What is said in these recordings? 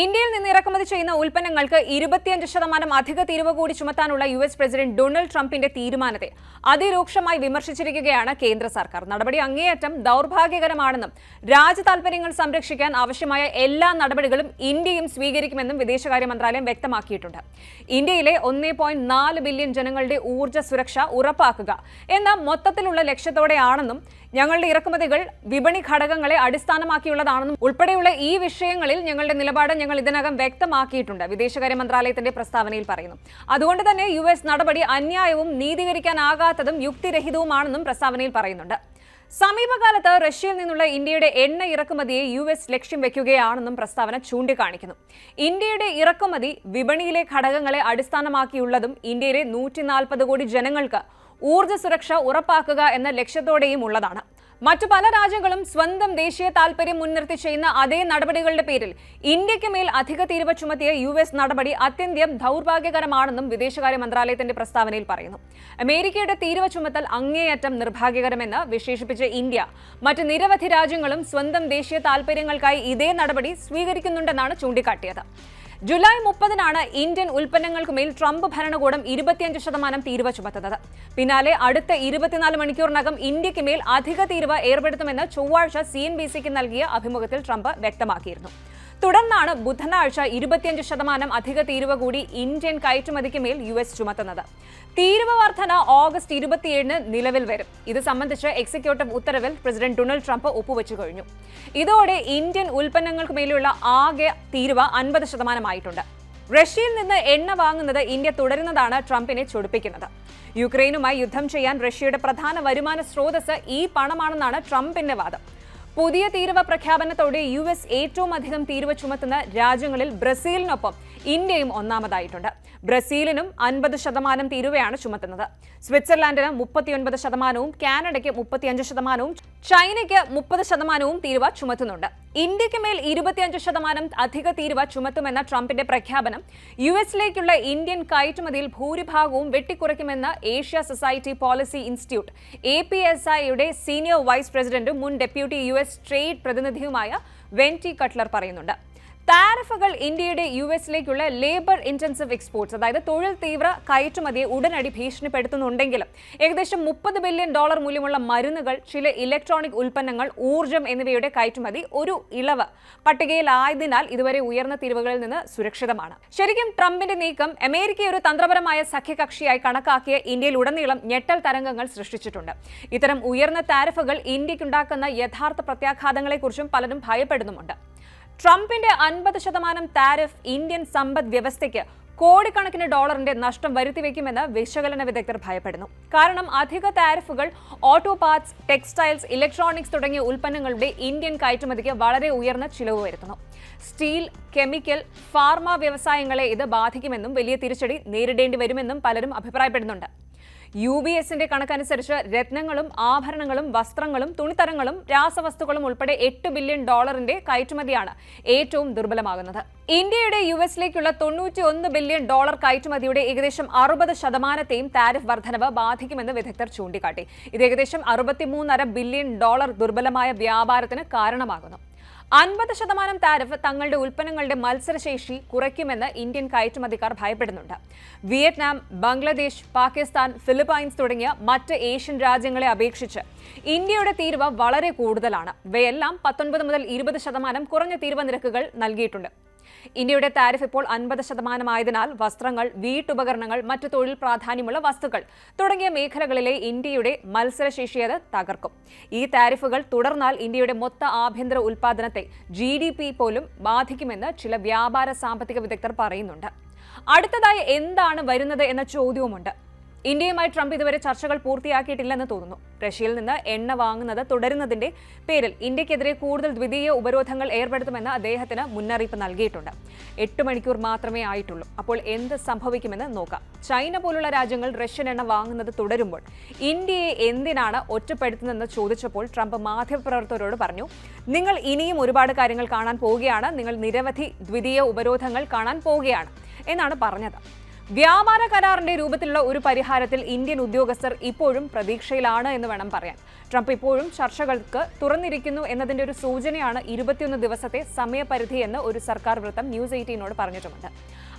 ഇന്ത്യയിൽ നിന്ന് ഇറക്കുമതി ചെയ്യുന്ന ഉൽപ്പന്നങ്ങൾക്ക് ഇരുപത്തിയഞ്ച് ശതമാനം അധിക തീരുവ കൂടി ചുമത്താനുള്ള യു എസ് പ്രസിഡന്റ് ഡൊണാൾഡ് ട്രംപിന്റെ തീരുമാനത്തെ അതിരൂക്ഷമായി വിമർശിച്ചിരിക്കുകയാണ് കേന്ദ്ര സർക്കാർ. നടപടി അങ്ങേയറ്റം ദൗർഭാഗ്യകരമാണെന്നും രാജ്യ താൽപര്യങ്ങൾ സംരക്ഷിക്കാൻ ആവശ്യമായ എല്ലാ നടപടികളും ഇന്ത്യയും സ്വീകരിക്കുമെന്നും വിദേശകാര്യ മന്ത്രാലയം വ്യക്തമാക്കിയിട്ടുണ്ട്. ഇന്ത്യയിലെ ഒന്നേ ബില്യൺ ജനങ്ങളുടെ ഊർജ സുരക്ഷ ഉറപ്പാക്കുക എന്ന മൊത്തത്തിലുള്ള ലക്ഷ്യത്തോടെയാണെന്നും ഞങ്ങളുടെ ഇറക്കുമതികൾ വിപണി ഘടകങ്ങളെ അടിസ്ഥാനമാക്കിയുള്ളതാണെന്നും ഉൾപ്പെടെയുള്ള ഈ വിഷയങ്ങളിൽ ഞങ്ങളുടെ നിലപാട് ഞങ്ങൾ ഇതിനകം വ്യക്തമാക്കിയിട്ടുണ്ട് വിദേശകാര്യ മന്ത്രാലയത്തിന്റെ പ്രസ്താവനയിൽ പറയുന്നു. അതുകൊണ്ട് തന്നെ യു എസ് നടപടി അന്യായവും നീതീകരിക്കാനാകാത്തതും യുക്തിരഹിതവുമാണെന്നും പ്രസ്താവനയിൽ പറയുന്നുണ്ട്. സമീപകാലത്ത് റഷ്യയിൽ നിന്നുള്ള ഇന്ത്യയുടെ എണ്ണ ഇറക്കുമതിയെ യു എസ് ലക്ഷ്യം വെക്കുകയാണെന്നും പ്രസ്താവന ചൂണ്ടിക്കാണിക്കുന്നു. ഇന്ത്യയുടെ ഇറക്കുമതി വിപണിയിലെ ഘടകങ്ങളെ അടിസ്ഥാനമാക്കിയുള്ളതും ഇന്ത്യയിലെ നൂറ്റി കോടി ജനങ്ങൾക്ക് ഊർജ സുരക്ഷ ഉറപ്പാക്കുക എന്ന ലക്ഷ്യത്തോടെയും ഉള്ളതാണ്. മറ്റു പല രാജ്യങ്ങളും സ്വന്തം ദേശീയ താൽപര്യം മുൻനിർത്തി ചെയ്യുന്ന അതേ നടപടികളുടെ പേരിൽ ഇന്ത്യയ്ക്ക് മേൽ അധിക തീരുവ ചുമത്തിയ യു എസ് നടപടി അത്യന്തം ദൗർഭാഗ്യകരമാണെന്നും വിദേശകാര്യ മന്ത്രാലയത്തിന്റെ പ്രസ്താവനയിൽ പറയുന്നു. അമേരിക്കയുടെ തീരുവ ചുമത്തൽ അങ്ങേയറ്റം നിർഭാഗ്യകരമെന്ന് വിശേഷിപ്പിച്ച ഇന്ത്യ മറ്റ് നിരവധി രാജ്യങ്ങളും സ്വന്തം ദേശീയ താൽപര്യങ്ങൾക്കായി ഇതേ നടപടി സ്വീകരിക്കുന്നുണ്ടെന്നാണ് ചൂണ്ടിക്കാട്ടിയത്. ജൂലൈ മുപ്പതിനാണ് ഇന്ത്യൻ ഉൽപ്പന്നങ്ങൾക്ക് മേൽ ട്രംപ് ഭരണകൂടം ഇരുപത്തിയഞ്ച് ശതമാനം തീരുവ ചുമത്തുന്നത്. പിന്നാലെ അടുത്ത ഇരുപത്തിനാല് മണിക്കൂറിനകം ഇന്ത്യയ്ക്ക് മേൽ അധിക തീരുവ ഏർപ്പെടുത്തുമെന്ന് ചൊവ്വാഴ്ച സി നൽകിയ അഭിമുഖത്തിൽ ട്രംപ് വ്യക്തമാക്കിയിരുന്നു. തുടർന്നാണ് ബുധനാഴ്ച ഇരുപത്തിയഞ്ച് ശതമാനം അധിക തീരുവ കൂടി ഇന്ത്യൻ കയറ്റുമതിക്ക് മേൽ യു എസ് ചുമത്തുന്നത്. തീരുവ വർധന ഓഗസ്റ്റ് ഇരുപത്തിയേഴിന് നിലവിൽ വരും. ഇത് സംബന്ധിച്ച് എക്സിക്യൂട്ടീവ് ഉത്തരവിൽ പ്രസിഡന്റ് ഡൊണാൾഡ് ട്രംപ് ഒപ്പുവെച്ചു കഴിഞ്ഞു. ഇതോടെ ഇന്ത്യൻ ഉൽപ്പന്നങ്ങൾക്ക് മേലുള്ള ആകെ തീരുവ അൻപത് ശതമാനമായിട്ടുണ്ട്. റഷ്യയിൽ നിന്ന് എണ്ണ വാങ്ങുന്നത് ഇന്ത്യ തുടരുന്നതാണ് ട്രംപിനെ ചൊടിപ്പിക്കുന്നത്. യുക്രൈനുമായി യുദ്ധം ചെയ്യാൻ റഷ്യയുടെ പ്രധാന വരുമാന സ്രോതസ് ഈ പണമാണെന്നാണ് ട്രംപിന്റെ വാദം. പുതിയ തീരുവ പ്രഖ്യാപനത്തോടെ യു എസ് ഏറ്റവും അധികം തീരുവ ചുമത്തുന്ന രാജ്യങ്ങളിൽ ബ്രസീലിനൊപ്പം ഇന്ത്യയും ഒന്നാമതായിട്ടുണ്ട്. ബ്രസീലിനും അൻപത് ശതമാനം തീരുവയാണ് ചുമത്തുന്നത്. സ്വിറ്റ്സർലാൻഡിന് മുപ്പത്തിയൊൻപത് ശതമാനവും കാനഡയ്ക്ക് മുപ്പത്തിയഞ്ച് ശതമാനവും ചൈനയ്ക്ക് മുപ്പത് ശതമാനവും തീരുവ ചുമത്തുന്നുണ്ട്. ഇന്ത്യയ്ക്ക് മേൽ ഇരുപത്തിയഞ്ച് ശതമാനം അധിക തീരുവ ചുമത്തുമെന്ന ട്രംപിന്റെ പ്രഖ്യാപനം യു എസിലേക്കുള്ള ഇന്ത്യൻ കയറ്റുമതിയിൽ ഭൂരിഭാഗവും വെട്ടിക്കുറയ്ക്കുമെന്ന് Asia Society Policy Institute A P S ഐയുടെ സീനിയർ വൈസ് പ്രസിഡന്റും മുൻ ഡെപ്യൂട്ടി യു എസ് ട്രേഡ് പ്രതിനിധിയുമായ വെന്റി കട്ട്ലർ പറയുന്നുണ്ട്. താരിഫുകൾ ഇന്ത്യയുടെ യു എസിലേക്കുള്ള ലേബർ ഇന്റൻസീവ് എക്സ്പോർട്സ് അതായത് തൊഴിൽ തീവ്ര കയറ്റുമതിയെ ഉടനടി ഭീഷണിപ്പെടുത്തുന്നുണ്ടെങ്കിലും ഏകദേശം മുപ്പത് ബില്യൺ ഡോളർ മൂല്യമുള്ള മരുന്നുകൾ ചില ഇലക്ട്രോണിക് ഉൽപ്പന്നങ്ങൾ ഊർജം എന്നിവയുടെ കയറ്റുമതി ഒരു ഇളവ് പട്ടികയിലായതിനാൽ ഇതുവരെ ഉയർന്ന തീരുവകളിൽ നിന്ന് സുരക്ഷിതമാണ്. ശരിക്കും ട്രംപിന്റെ നീക്കം അമേരിക്കയെ ഒരു തന്ത്രപരമായ സഖ്യകക്ഷിയായി കണക്കാക്കിയ ഇന്ത്യയിൽ ഉടനീളം ഞെട്ടൽ തരംഗങ്ങൾ സൃഷ്ടിച്ചിട്ടുണ്ട്. ഇത്തരം ഉയർന്ന താരിഫുകൾ ഇന്ത്യക്കുണ്ടാക്കുന്ന യഥാർത്ഥ പ്രത്യാഘാതങ്ങളെക്കുറിച്ചും പലരും ഭയപ്പെടുന്നുമുണ്ട്. ട്രംപിന്റെ അൻപത് ശതമാനം താരിഫ് ഇന്ത്യൻ സമ്പദ് വ്യവസ്ഥയ്ക്ക് കോടിക്കണക്കിന് ഡോളറിന്റെ നഷ്ടം വരുത്തിവെക്കുമെന്ന് വിശകലന വിദഗ്ധർ ഭയപ്പെടുന്നു. കാരണം അധിക താരിഫുകൾ ഓട്ടോ പാർട്സ് ടെക്സ്റ്റൈൽസ് ഇലക്ട്രോണിക്സ് തുടങ്ങിയ ഉൽപ്പന്നങ്ങളുടെ ഇന്ത്യൻ കയറ്റുമതിക്ക് വളരെ ഉയർന്ന ചിലവ് വരുത്തുന്നു. സ്റ്റീൽ കെമിക്കൽ ഫാർമ വ്യവസായങ്ങളെ ഇത് ബാധിക്കുമെന്നും വലിയ തിരിച്ചടി നേരിടേണ്ടി വരുമെന്നും പലരും അഭിപ്രായപ്പെടുന്നുണ്ട്. യു ബി എസിന്റെ കണക്കനുസരിച്ച് രത്നങ്ങളും ആഭരണങ്ങളും വസ്ത്രങ്ങളും തുണിത്തരങ്ങളും രാസവസ്തുക്കളും ഉൾപ്പെടെ എട്ട് ബില്യൺ ഡോളറിന്റെ കയറ്റുമതിയാണ് ഏറ്റവും ദുർബലമാകുന്നത്. ഇന്ത്യയുടെ യു എസിലേക്കുള്ള തൊണ്ണൂറ്റി ഒന്ന് ബില്യൺ ഡോളർ കയറ്റുമതിയുടെ ഏകദേശം അറുപത് ശതമാനത്തെയും താരിഫ് വർധനവ് ബാധിക്കുമെന്ന് വിദഗ്ധർ ചൂണ്ടിക്കാട്ടി. ഇത് ഏകദേശം അറുപത്തിമൂന്നര ബില്യൺ ഡോളർ ദുർബലമായ വ്യാപാരത്തിന് കാരണമാകുന്നു. അൻപത് ശതമാനം താരിഫ് തങ്ങളുടെ ഉൽപ്പന്നങ്ങളുടെ മത്സരശേഷി കുറയ്ക്കുമെന്ന് ഇന്ത്യൻ കയറ്റുമതിക്കാർ ഭയപ്പെടുന്നുണ്ട്. വിയറ്റ്നാം ബംഗ്ലാദേശ് പാകിസ്ഥാൻ ഫിലിപ്പൈൻസ് തുടങ്ങിയ മറ്റ് ഏഷ്യൻ രാജ്യങ്ങളെ അപേക്ഷിച്ച് ഇന്ത്യയുടെ തീരുവ വളരെ കൂടുതലാണ്. ഇവയെല്ലാം പത്തൊൻപത് മുതൽ ഇരുപത് ശതമാനം കുറഞ്ഞ തീരുവ നിരക്കുകൾ നൽകിയിട്ടുണ്ട്. ഇന്ത്യയുടെ താരിഫ് ഇപ്പോൾ അൻപത് ശതമാനമായതിനാൽ വസ്ത്രങ്ങൾ വീട്ടുപകരണങ്ങൾ മറ്റു തൊഴിൽ പ്രാധാന്യമുള്ള വസ്തുക്കൾ തുടങ്ങിയ മേഖലകളിലെ ഇന്ത്യയുടെ മത്സരശേഷി അത് തകർക്കും. ഈ താരിഫുകൾ തുടർന്നാൽ ഇന്ത്യയുടെ മൊത്ത ആഭ്യന്തര ഉൽപാദനത്തെ ജി പോലും ബാധിക്കുമെന്ന് ചില വ്യാപാര സാമ്പത്തിക വിദഗ്ധർ പറയുന്നുണ്ട്. അടുത്തതായി എന്താണ് വരുന്നത് എന്ന ചോദ്യവുമുണ്ട്. ഇന്ത്യയുമായി ട്രംപ് ഇതുവരെ ചർച്ചകൾ പൂർത്തിയാക്കിയിട്ടില്ലെന്ന് തോന്നുന്നു. റഷ്യയിൽ നിന്ന് എണ്ണ വാങ്ങുന്നത് തുടരുന്നതിന്റെ പേരിൽ ഇന്ത്യക്കെതിരെ കൂടുതൽ ദ്വിതീയ ഉപരോധങ്ങൾ ഏർപ്പെടുത്തുമെന്ന് അദ്ദേഹത്തിന് മുന്നറിയിപ്പ് നൽകിയിട്ടുണ്ട്. എട്ട് മണിക്കൂർ മാത്രമേ ആയിട്ടുള്ളൂ. അപ്പോൾ എന്ത് സംഭവിക്കുമെന്ന് നോക്കാം. ചൈന പോലുള്ള രാജ്യങ്ങൾ റഷ്യൻ എണ്ണ വാങ്ങുന്നത് തുടരുമ്പോൾ ഇന്ത്യയെ എന്തിനാണ് ഒറ്റപ്പെടുത്തുന്നതെന്ന് ചോദിച്ചപ്പോൾ ട്രംപ് മാധ്യമപ്രവർത്തകരോട് പറഞ്ഞു നിങ്ങൾ ഇനിയും ഒരുപാട് കാര്യങ്ങൾ കാണാൻ പോവുകയാണ്. നിങ്ങൾ നിരവധി ദ്വിതീയ ഉപരോധങ്ങൾ കാണാൻ പോവുകയാണ് എന്നാണ് പറഞ്ഞത്. വ്യാപാര കരാറിന്റെ രൂപത്തിലുള്ള ഒരു പരിഹാരത്തിൽ ഇന്ത്യൻ ഉദ്യോഗസ്ഥർ ഇപ്പോഴും പ്രതീക്ഷയിലാണ് എന്ന് വേണം പറയാൻ. ട്രംപ് ഇപ്പോഴും ചർച്ചകൾക്ക് തുറന്നിരിക്കുന്നു എന്നതിന്റെ ഒരു സൂചനയാണ് ഇരുപത്തിയൊന്ന് ദിവസത്തെ സമയപരിധി എന്ന് ഒരു സർക്കാർ വൃത്തം ന്യൂസ് എയ്റ്റീനോട് പറഞ്ഞിട്ടുമുണ്ട്.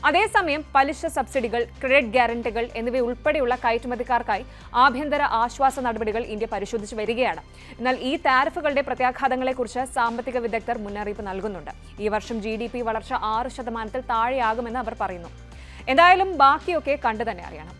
അതേസമയം പലിശ സബ്സിഡികൾ ക്രെഡിറ്റ് ഗ്യാരണ്ടികൾ എന്നിവ ഉൾപ്പെടെയുള്ള കയറ്റുമതിക്കാർക്കായി ആഭ്യന്തര ആശ്വാസ നടപടികൾ ഇന്ത്യ പരിശോധിച്ചു വരികയാണ്. എന്നാൽ ഈ താരിഫുകളുടെ പ്രത്യാഘാതങ്ങളെക്കുറിച്ച് സാമ്പത്തിക വിദഗ്ധർ മുന്നറിയിപ്പ് നൽകുന്നുണ്ട്. ഈ വർഷം ജി വളർച്ച ആറ് ശതമാനത്തിൽ താഴെയാകുമെന്ന് അവർ പറയുന്നു. എന്തായാലും ബാക്കിയൊക്കെ കണ്ടു തന്നെ അറിയണം.